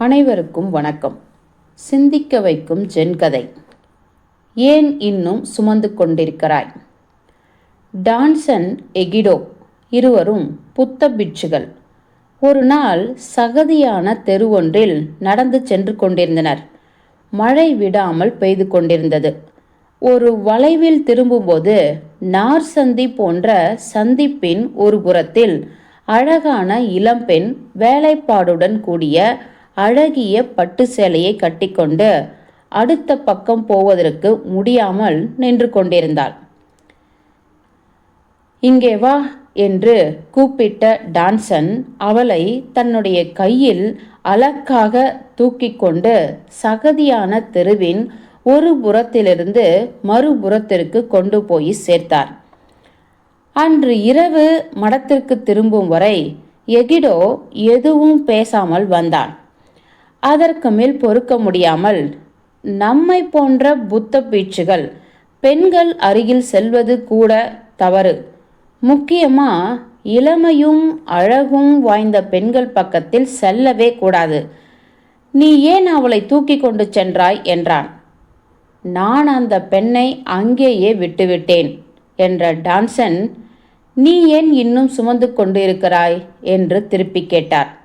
அனைவருக்கும் வணக்கம். சிந்திக்க வைக்கும் ஜென்கதை ஏன் இன்னும் சுமந்து கொண்டிருக்கிறாய்? டான்சன் எகிடோ இருவரும் புத்த பிட்சுகள். ஒரு நாள் சகதியான தெருவொன்றில் நடந்து சென்று கொண்டிருந்தனர். மழை விடாமல் பெய்து கொண்டிருந்தது. ஒரு வளைவில் திரும்பும்போது நார் சந்தி போன்ற சந்திப்பின் ஒரு புறத்தில் அழகான இளம்பெண் வேலைப்பாடுடன் கூடிய அழகிய பட்டு சேலையை கட்டிக்கொண்டு அடுத்த பக்கம் போவதற்கு முடியாமல் நின்று கொண்டிருந்தாள். இங்கே வா என்று கூப்பிட்ட டான்சன் அவளை தன்னுடைய கையில் அலக்காக தூக்கி கொண்டு சகதியான தெருவின் ஒரு புறத்திலிருந்து மறுபுறத்திற்கு கொண்டு போய் சேர்த்தார். அன்று இரவு மடத்திற்கு திரும்பும் வரை எகிடோ எதுவும் பேசாமல் வந்தான். அதற்கு மேல் பொறுக்க முடியாமல் நம்மை போன்ற புத்த பீச்சுகள் பெண்கள் அருகில் செல்வது கூட தவறு. முக்கியமா இளமையும் அழகும் வாய்ந்த பெண்கள் பக்கத்தில் செல்லவே கூடாது. நீ ஏன் அவளை தூக்கி கொண்டு சென்றாய்? என்றான். நான் அந்த பெண்ணை அங்கேயே விட்டுவிட்டேன் என்ற டான்சன் நீ ஏன் இன்னும் சுமந்து கொண்டு இருக்கிறாய் என்று திருப்பி கேட்டார்.